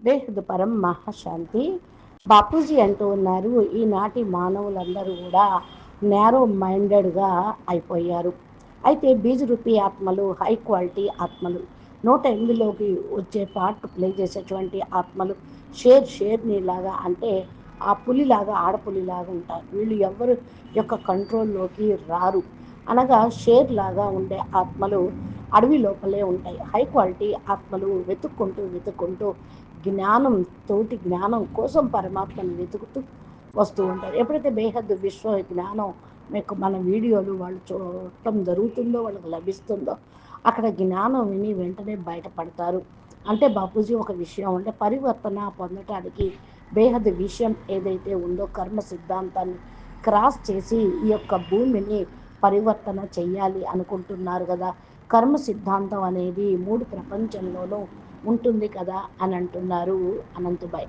బేహద్ పరం మహాశాంతి. బాపూజీ అంటూ ఉన్నారు. ఈనాటి మానవులందరూ కూడా నేరో మైండెడ్గా అయిపోయారు. అయితే బీజరూపి ఆత్మలు హై క్వాలిటీ ఆత్మలు నూట ఎనిమిదిలోకి వచ్చే పార్ట్ ప్లే చేసేటువంటి ఆత్మలు షేర్ షేర్ని లాగా అంటే ఆ పులిలాగా ఆడపులిలాగా ఉంటారు. వీళ్ళు ఎవరు యొక్క కంట్రోల్లోకి రారు. అనగా షేర్ లాగా ఉండే ఆత్మలు అడవి లోపలే ఉంటాయి. హై క్వాలిటీ ఆత్మలు వెతుక్కుంటూ వెతుక్కుంటూ జ్ఞానం తోటి జ్ఞానం కోసం పరమాత్మను వెతుకుతూ వస్తూ ఉంటారు. ఎప్పుడైతే బేహద్దు విశ్వ జ్ఞానం మీకు మన వీడియోలు వాళ్ళు చూడటం జరుగుతుందో వాళ్ళకి లభిస్తుందో అక్కడ జ్ఞానం విని వెంటనే బయటపడతారు. అంటే బాపూజీ ఒక విషయం అంటే పరివర్తన పొందటానికి బేహద్ విషయం ఏదైతే ఉందో కర్మ సిద్ధాంతాన్ని క్రాస్ చేసి ఈ యొక్క భూమిని పరివర్తన చెయ్యాలి అనుకుంటున్నారు కదా. కర్మ సిద్ధాంతం అనేది మూడు ప్రపంచంలోనూ ఉంటుంది కదా అని అంటున్నారు అనంతుబాయ్.